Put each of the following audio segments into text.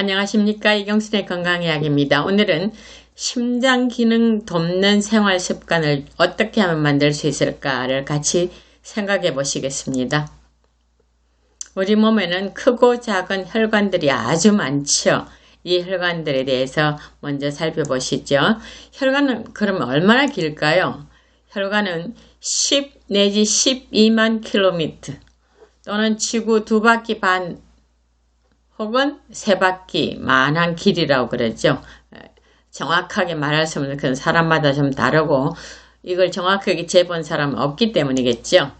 안녕하십니까 이경순의 건강이야기입니다. 오늘은 심장 기능 돕는 생활 습관을 어떻게 하면 만들 수 있을까를 같이 생각해 보시겠습니다. 우리 몸에는 크고 작은 혈관들이 아주 많죠. 이 혈관들에 대해서 먼저 살펴보시죠. 혈관은 그러면 얼마나 길까요? 혈관은 10 내지 12만 킬로미터 또는 지구 두 바퀴 반 혹은 세 바퀴 만한 길이라고 그러죠. 정확하게 말할 수 없는 그 사람마다 좀 다르고 이걸 정확하게 재본 사람은 없기 때문이겠죠.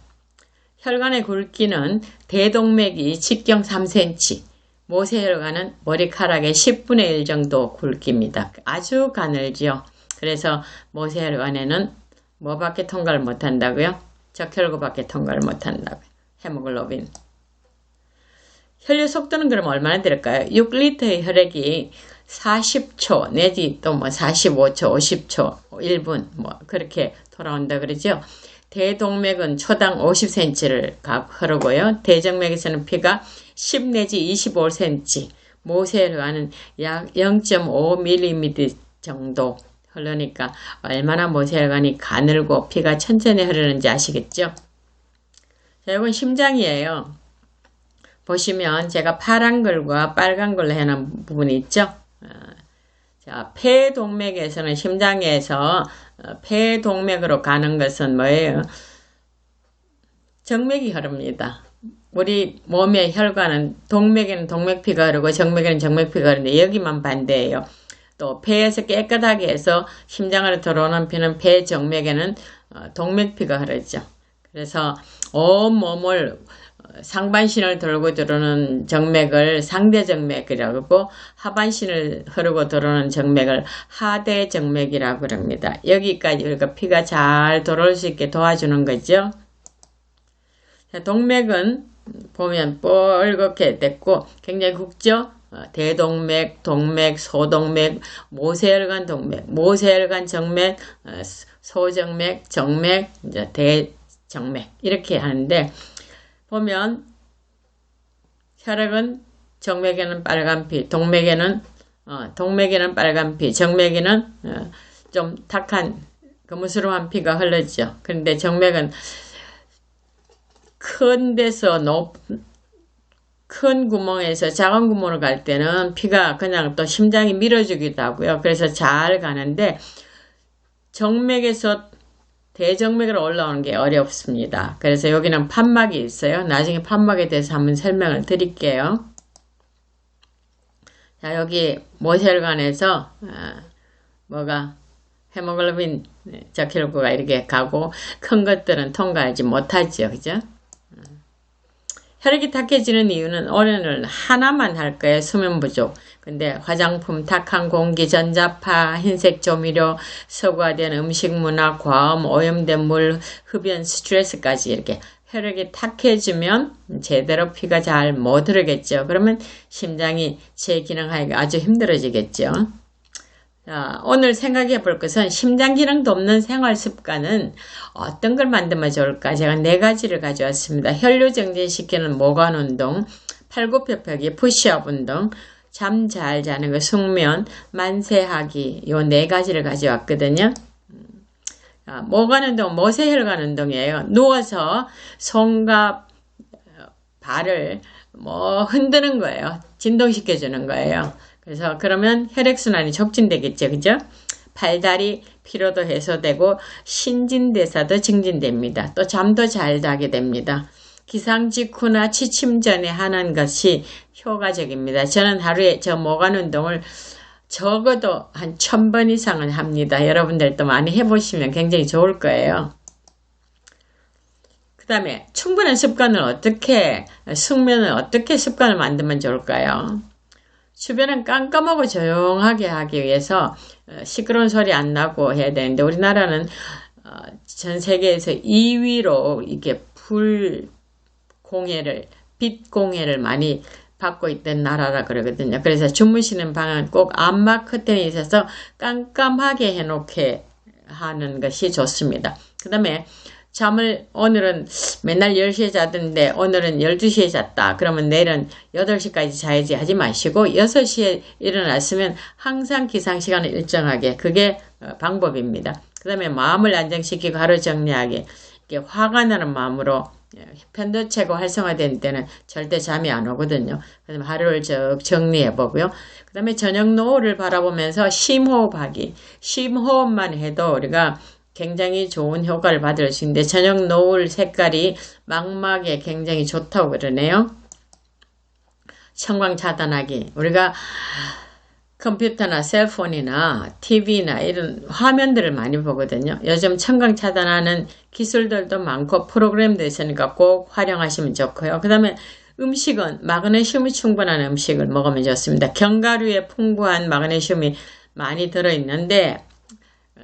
혈관의 굵기는 대동맥이 직경 3cm, 모세혈관은 머리카락의 10분의 1 정도 굵기입니다. 아주 가늘죠. 그래서 모세혈관에는 뭐밖에 통과를 못한다고요? 적혈구밖에 통과를 못한다고요. 헤모글로빈. 혈류 속도는 그럼 얼마나 될까요? 6리터의 혈액이 40초 내지 또 뭐 45초, 50초, 1분 뭐 그렇게 돌아온다 그러죠. 대동맥은 초당 50cm를 흐르고요. 대정맥에서는 피가 10 내지 25cm, 모세혈관은 약 0.5mm 정도 흐르니까 얼마나 모세혈관이 가늘고 피가 천천히 흐르는지 아시겠죠? 자, 이건 심장이에요. 보시면 제가 파란 걸과 빨간 걸로 해놓은 부분이 있죠. 어, 자, 폐동맥에서는 심장에서 어, 폐동맥으로 가는 것은 뭐예요? 정맥이 흐릅니다. 우리 몸의 혈관은 동맥에는 동맥피가 흐르고 정맥에는 정맥피가 흐르는데 여기만 반대예요. 또 폐에서 깨끗하게 해서 심장으로 들어오는 피는 폐정맥에는 어, 동맥피가 흐르죠. 그래서 온 몸을 상반신을 돌고 들어오는 정맥을 상대정맥이라고 하고 하반신을 흐르고 들어오는 정맥을 하대정맥이라고 합니다. 여기까지 우리가 피가 잘 돌아올 수 있게 도와주는 거죠. 동맥은 보면 뻘겋게 됐고 굉장히 굵죠. 어, 대동맥, 동맥, 소동맥, 모세혈관 동맥, 모세혈관 정맥, 어, 소정맥, 정맥, 대 정맥 이렇게 하는데 보면 혈액은 정맥에는 빨간 피, 동맥에는 어, 동맥에는 빨간 피, 정맥에는 어, 좀 탁한 거무스름한 피가 흘렀죠. 그런데 정맥은 큰 데서 높, 큰 구멍에서 작은 구멍으로 갈 때는 피가 그냥 또 심장이 밀어주기도 하고요. 그래서 잘 가는데 정맥에서 대정맥으로 올라오는 게 어렵습니다. 그래서 여기는 판막이 있어요. 나중에 판막에 대해서 한번 설명을 드릴게요. 자 여기 모혈관에서 어, 뭐가 헤모글로빈 적혈구가 이렇게 가고 큰 것들은 통과하지 못하죠. 그죠? 어. 혈액이 탁해지는 이유는 오늘은 하나만 할 거예요. 수면 부족. 근데 화장품, 탁한 공기, 전자파, 흰색 조미료, 서구화된 음식 문화, 과음, 오염된 물, 흡연, 스트레스까지 이렇게 혈액이 탁해지면 제대로 피가 잘 못 흐르겠죠. 그러면 심장이 제 기능하기가 아주 힘들어지겠죠. 자, 오늘 생각해 볼 것은 심장 기능 돕는 생활 습관은 어떤 걸 만들면 좋을까? 제가 네 가지를 가져왔습니다. 혈류 정진시키는 모관 운동, 팔굽혀펴기, 푸시업 운동, 잠 잘 자는 거, 숙면, 만세하기 요 네 가지를 가져왔거든요. 아, 뭐 가는 운동? 모세혈관 운동이에요. 누워서 손과 발을 뭐 흔드는 거예요. 진동시켜 주는 거예요. 그래서 그러면 혈액순환이 촉진되겠죠. 그죠? 발다리 피로도 해소되고 신진대사도 증진됩니다. 또 잠도 잘 자게 됩니다. 기상 직후나 취침 전에 하는 것이 효과적입니다. 저는 하루에 저 모관 운동을 적어도 한 천 번 이상은 합니다. 여러분들도 많이 해보시면 굉장히 좋을 거예요. 그 다음에 충분한 습관을 어떻게 숙면을 어떻게 습관을 만들면 좋을까요? 주변은 깜깜하고 조용하게 하기 위해서 어, 시끄러운 소리 안 나고 해야 되는데 우리나라는 어, 전 세계에서 2위로 이게 불 공해를 빛 공해를 많이 받고 있던 나라라 그러거든요. 그래서 주무시는 방은 꼭 암막 커튼이 있어서 깜깜하게 해놓게 하는 것이 좋습니다. 그 다음에 잠을 오늘은 맨날 10시에 자던데 오늘은 12시에 잤다. 그러면 내일은 8시까지 자야지 하지 마시고 6시에 일어났으면 항상 기상시간을 일정하게 그게 어, 방법입니다. 그 다음에 마음을 안정시키고 하루 정리하게 화가 나는 마음으로 예, 편도체가 활성화된 때는 절대 잠이 안 오거든요. 그다음에 하루를 쭉 정리해 보고요. 그 다음에 저녁 노을을 바라보면서 심호흡하기. 심호흡만 해도 우리가 굉장히 좋은 효과를 받을 수 있는데 저녁 노을 색깔이 망막에 굉장히 좋다고 그러네요. 청광 차단하기. 우리가 컴퓨터나 셀폰이나 TV나 이런 화면들을 많이 보거든요. 요즘 청광 차단하는 기술들도 많고 프로그램도 있으니까 꼭 활용하시면 좋고요. 그 다음에 음식은 마그네슘이 충분한 음식을 먹으면 좋습니다. 견과류에 풍부한 마그네슘이 많이 들어있는데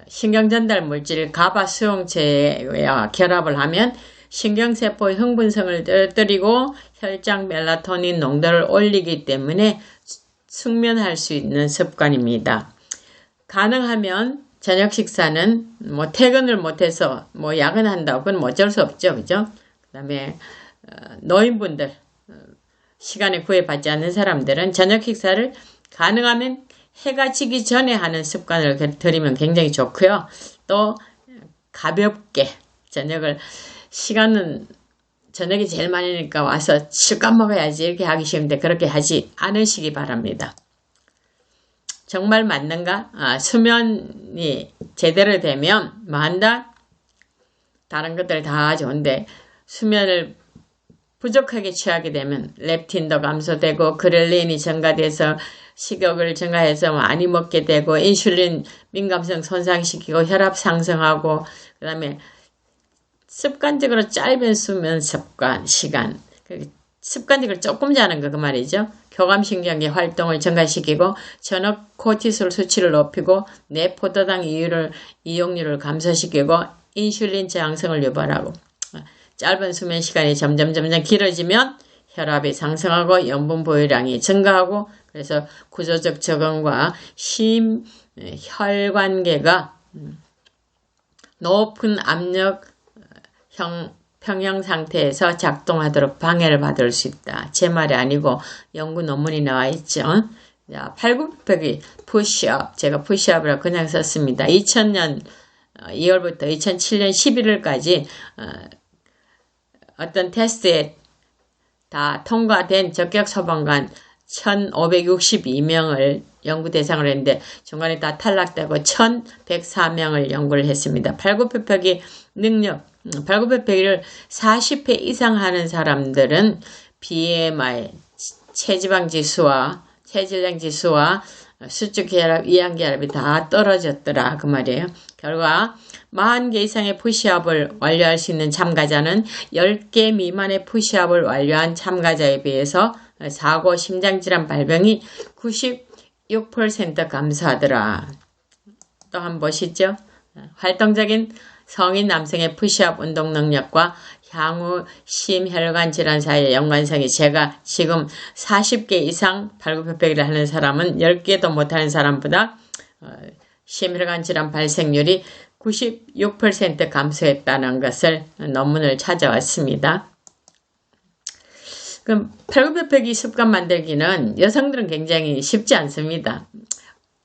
신경전달 물질 가바 수용체와 결합을 하면 신경세포의 흥분성을 떨어뜨리고 혈장 멜라토닌 농도를 올리기 때문에 숙면할 수 있는 습관입니다. 가능하면 저녁 식사는 뭐 퇴근을 못해서 뭐 야근한다고 그건 뭐 어쩔 수 없죠. 그죠? 그 다음에 어, 노인분들 어, 시간에 구애받지 않는 사람들은 저녁 식사를 가능하면 해가 지기 전에 하는 습관을 들이면 굉장히 좋고요. 또 가볍게 저녁을 시간은 저녁이 제일 많으니까 와서 실컷 먹어야지 이렇게 하기 쉬운데 그렇게 하지 않으시기 바랍니다. 정말 맞는가? 아, 수면이 제대로 되면 뭐 한다? 다른 것들 다 좋은데 수면을 부족하게 취하게 되면 렙틴도 감소되고 그렐린이 증가돼서 식욕을 증가해서 많이 먹게 되고 인슐린 민감성 손상시키고 혈압 상승하고 그 다음에 습관적으로 짧은 수면 습관 시간 그 습관적으로 조금 자는 거 그 말이죠. 교감신경의 활동을 증가시키고 전업 코티솔 수치를 높이고 뇌포도당 이율을 이용률을 감소시키고 인슐린 저항성을 유발하고 짧은 수면 시간이 점점 점점 길어지면 혈압이 상승하고 염분 보유량이 증가하고 그래서 구조적 적응과 심혈관계가 음, 높은 압력 형, 평형 상태에서 작동하도록 방해를 받을 수 있다. 제 말이 아니고 연구 논문이 나와 있죠. 자, 팔굽혀펴기 푸시업 제가 푸시업이라고 그냥 썼습니다. 2000년 2월부터 2007년 11월까지 어, 떤 테스트에 다 통과된 적격 소방관 1562명을 연구 대상으로 했는데 중간에 다 탈락되고 1104명을 연구를 했습니다. 팔굽혀펴기 능력 발굽뼈폐기를 40회 이상 하는 사람들은 BMI, 체지방 지수와 체질량 지수와 수축혈압, 위안결합이 다 떨어졌더라 그 말이에요. 결과 40개 이상의 푸시업을 완료할 수 있는 참가자는 10개 미만의 푸시업을 완료한 참가자에 비해서 사고 심장질환 발병이 96% 감소하더라. 또 한 번 보시죠. 활동적인 성인 남성의 푸시업 운동 능력과 향후 심혈관 질환 사이의 연관성이 제가 지금 40개 이상 발굽혀펴기를 하는 사람은 10개도 못하는 사람보다 어, 심혈관 질환 발생률이 96% 감소했다는 것을 논문을 찾아왔습니다. 그럼 팔굽혀펴기 습관 만들기는 여성들은 굉장히 쉽지 않습니다.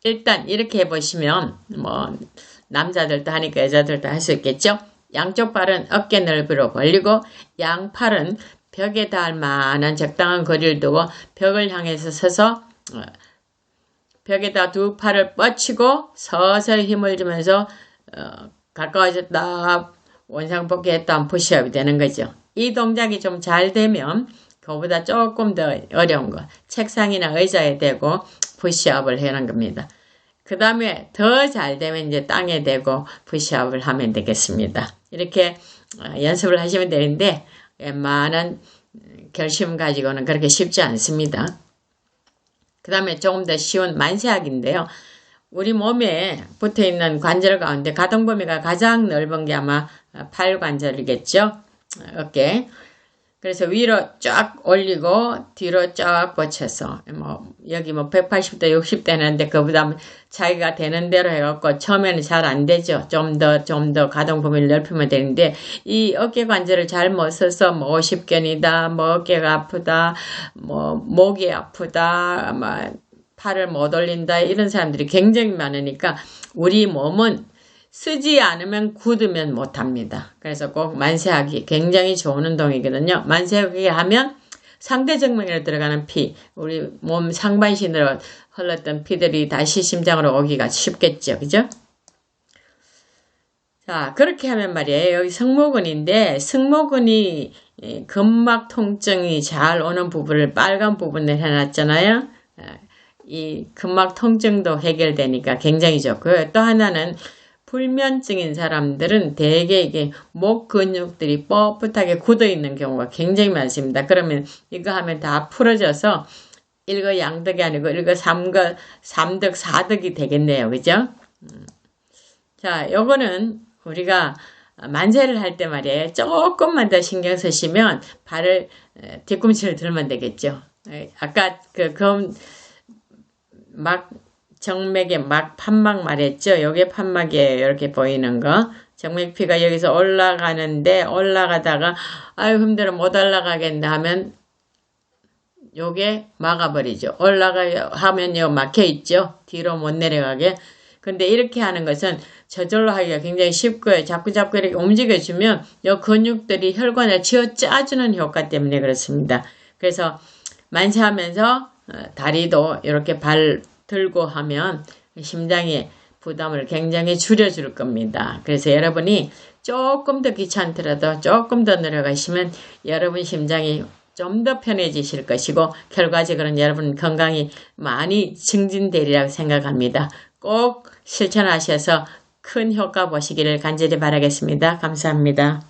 일단 이렇게 해보시면 뭐 남자들도 하니까 여자들도 할 수 있겠죠? 양쪽 발은 어깨 넓이로 벌리고 양팔은 벽에 닿을 만한 적당한 거리를 두고 벽을 향해서 서서 어, 벽에다 두 팔을 뻗치고 서서히 힘을 주면서 어, 가까워졌다 원상복귀 했다 푸시업이 되는 거죠. 이 동작이 좀 잘 되면 그보다 조금 더 어려운 거 책상이나 의자에 대고 푸시업을 하는 겁니다. 그 다음에 더 잘 되면 이제 땅에 대고 푸시업을 하면 되겠습니다. 이렇게 어, 연습을 하시면 되는데 웬만한 결심 가지고는 그렇게 쉽지 않습니다. 그 다음에 조금 더 쉬운 만세학인데요. 우리 몸에 붙어 있는 관절 가운데 가동 범위가 가장 넓은 게 아마 팔 관절이겠죠. 어깨. 그래서 위로 쫙 올리고 뒤로 쫙 뻗쳐서 뭐 여기 뭐 180도 60대는데 그보다 자기가 되는 대로 해갖고 처음에는 잘 안 되죠. 좀 더 좀 더 가동 범위를 넓히면 되는데 이 어깨 관절을 잘 못 써서 뭐 50견이다, 뭐 어깨가 아프다, 뭐 목이 아프다, 뭐 팔을 못 올린다 이런 사람들이 굉장히 많으니까 우리 몸은 쓰지 않으면 굳으면 못합니다. 그래서 꼭 만세하기 굉장히 좋은 운동이거든요. 만세하기 하면 상대 정맥에 들어가는 피, 우리 몸 상반신으로 흘렀던 피들이 다시 심장으로 오기가 쉽겠죠. 그죠? 자, 그렇게 하면 말이에요. 여기 승모근인데, 승모근이 이 근막 통증이 잘 오는 부분을 빨간 부분을 해놨잖아요. 아, 이 근막 통증도 해결되니까 굉장히 좋고요. 또 하나는 불면증인 사람들은 대개 이게 목 근육들이 뻣뻣하게 굳어 있는 경우가 굉장히 많습니다. 그러면 이거 하면 다 풀어져서 일거 양득이 아니고 일거 삼거 삼득 사득이 되겠네요. 그죠? 음. 자, 요거는 우리가 만세를 할 때 말이에요. 조금만 더 신경 쓰시면 발을 에, 뒤꿈치를 들면 되겠죠. 에, 아까 그, 그, 막, 정맥에 막 판막 말했죠. 요게 판막이에요. 이렇게 보이는 거. 정맥피가 여기서 올라가는데 올라가다가 아유 힘들어 못 올라가겠네 하면 요게 막아버리죠. 올라가 하면 요 막혀 있죠. 뒤로 못 내려가게. 근데 이렇게 하는 것은 저절로 하기가 굉장히 쉽고요. 자꾸 자꾸 이렇게 움직여주면 요 근육들이 혈관을 쥐어 짜주는 효과 때문에 그렇습니다. 그래서 만세하면서 어, 다리도 이렇게 발 들고 하면 심장의 부담을 굉장히 줄여줄 겁니다. 그래서 여러분이 조금 더 귀찮더라도 조금 더 내려가시면 여러분 심장이 좀 더 편해지실 것이고 결과적으로는 여러분 건강이 많이 증진되리라고 생각합니다. 꼭 실천하셔서 큰 효과 보시기를 간절히 바라겠습니다. 감사합니다.